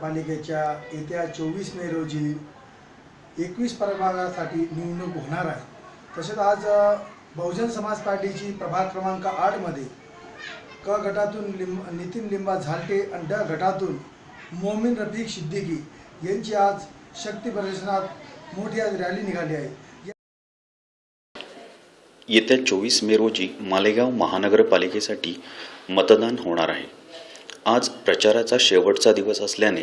महानगरपालिकेच्या येत्या चोवीस मे रोजी एकवीस प्रभागासाठी निवडणूक होणार आहे. तसेच आज बहुजन समाज पार्टीची प्रभाग क्रमांक आठमध्ये क गटातून लिंब नितीन लिंबा झालटे आणि ड गटातून मोमीन रफिक सिद्दीकी यांची आज शक्ती प्रदर्शनात मोठी आज रॅली निघाली आहे. येत्या चोवीस मे रोजी मालेगाव महानगरपालिकेसाठी मतदान होणार आहे. आज प्रचाराचा शेवटचा दिवस असल्याने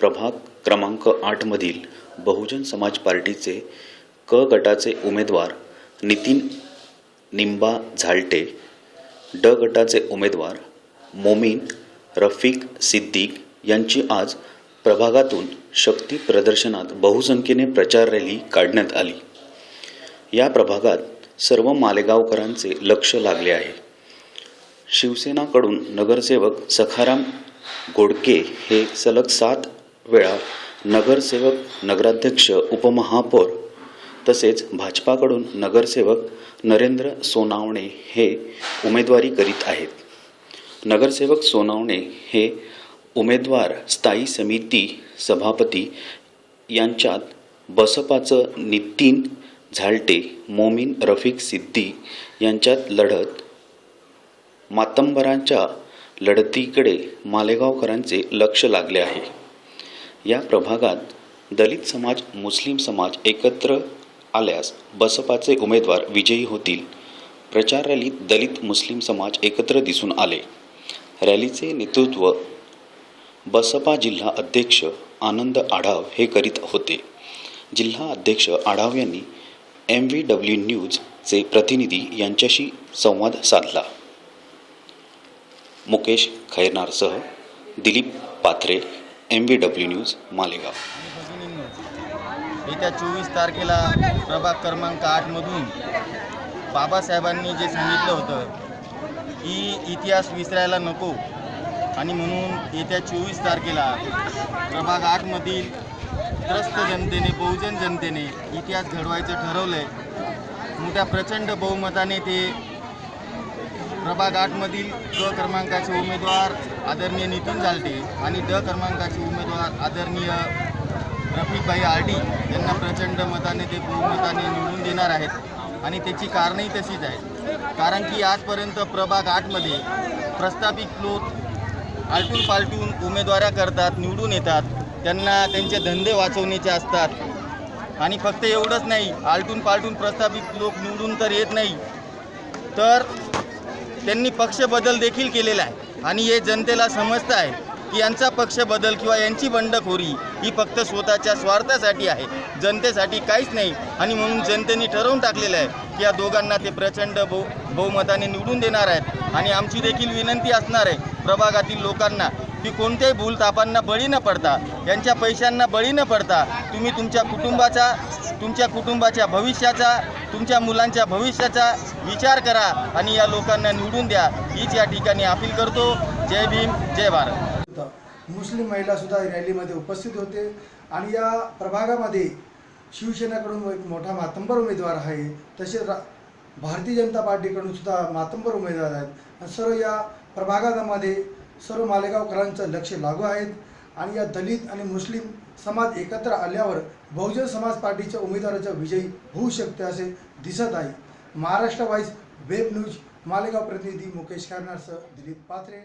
प्रभाग क्रमांक आठमधील बहुजन समाज पार्टीचे क गटाचे उमेदवार नितीन निंबा झालटे ड गटाचे उमेदवार मोमीन रफिक सिद्दीक यांची आज प्रभागातून शक्ती प्रदर्शनात बहुसंख्येने प्रचार रॅली काढण्यात आली. या प्रभागात सर्व मालेगावकरांचे लक्ष लागले आहे. शिवसेनाकडून नगरसेवक सखाराम गोडके हे सलग सात वेळा नगरसेवक नगराध्यक्ष उपमहापौर तसेच भाजपाकडून नगरसेवक नरेंद्र सोनावणे हे उमेदवारी करीत आहेत. नगरसेवक सोनावणे हे उमेदवार स्थायी समिती सभापती यांच्यात बसपाचं नितीन झालटे मोमीन रफिक सिद्दी यांच्यात लढत मातंबरांच्या लढतीकडे मालेगावकरांचे लक्ष लागले आहे. या प्रभागात दलित समाज मुस्लिम समाज एकत्र आल्यास बसपाचे उमेदवार विजयी होतील. प्रचार रॅलीत दलित मुस्लिम समाज एकत्र दिसून आले. रॅलीचे नेतृत्व बसपा जिल्हा अध्यक्ष आनंद आढाव हे करीत होते. जिल्हा अध्यक्ष आढाव यांनी एम व्ही डब्ल्यू न्यूजचे प्रतिनिधी यांच्याशी संवाद साधला. Mukesh खैरनारसह Dilip Pathare M V W news Malegaon. येत्या चोवीस तारखेला प्रभाग क्रमांक आठमधून बाबासाहेबांनी जे सांगितलं होतं की इतिहास विसरायला नको. आणि म्हणून येत्या चोवीस तारखेला प्रभाग आठमधील त्रस्त जनतेने बहुजन जनतेने इतिहास घडवायचं ठरवलं आहे मोठ्या प्रचंड बहुमताने ते प्रभाग आठमधील क क्रमांकाचे उमेदवार आदरणीय नितीन जालटे आणि ड क्रमांकाचे उमेदवार आदरणीय रफिकभाई आर्डी यांना प्रचंड मताने ते बहुमताने निवडून देणार आहेत. आणि त्याची कारणही तशीच आहेत कारण की आजपर्यंत प्रभाग आठमध्ये प्रस्थापित लोक आलटून पालटून उमेदवाऱ्या करतात निवडून येतात. त्यांना त्यांचे धंदे वाचवण्याचे असतात. आणि फक्त एवढंच नाही आलटून पालटून प्रस्थापित लोक निवडून तर येत नाही. तर त्यांनी पक्ष बदल देखील केलेला आहे. आणि हे जनतेला समजतं आहे की यांचा पक्ष बदल किंवा यांची बंडखोरी ही फक्त स्वतःच्या स्वार्थासाठी आहे. जनतेसाठी काहीच नाही. आणि म्हणून जनतेने ठरवून टाकलेलं आहे की या दोघांना ते प्रचंड बहु बहुमताने निवडून देणार आहेत. आणि आमची देखील विनंती असणार आहे प्रभागातील लोकांना की कोणत्याही भूलतापांना बळी न पडता यांच्या पैशांना बळी न पडता तुम्ही तुमच्या कुटुंबाचा तुमच्या कुटुंबाच्या भविष्याचा तुमच्या मुलांच्या भविष्याचा विचार करा आणि या लोकांना निवडून द्या. हीच या ठिकाणी अपील करतो. जय भीम जय भारत. मुस्लिम महिलासुद्धा रॅलीमध्ये उपस्थित होते आणि या प्रभागामध्ये शिवसेनेकडून एक मोठा मातंबर उमेदवार आहे तसेच भारतीय जनता पार्टीकडून सुद्धा मातंबर उमेदवार आहेत. सर्व या प्रभागामध्ये सर्व मालेगावकरांचं लक्ष लागू आहेत आणि या दलित आणि मुस्लिम समाज एकत्र आल्यावर बहुजन समाज पार्टीच्या उमेदवाराचा विजयी होऊ शकते असे दिसत आहे. Maharashtra wise web news Malegaon प्रतिनिधी मुकेश खारनारसह दिलीप पात्रे.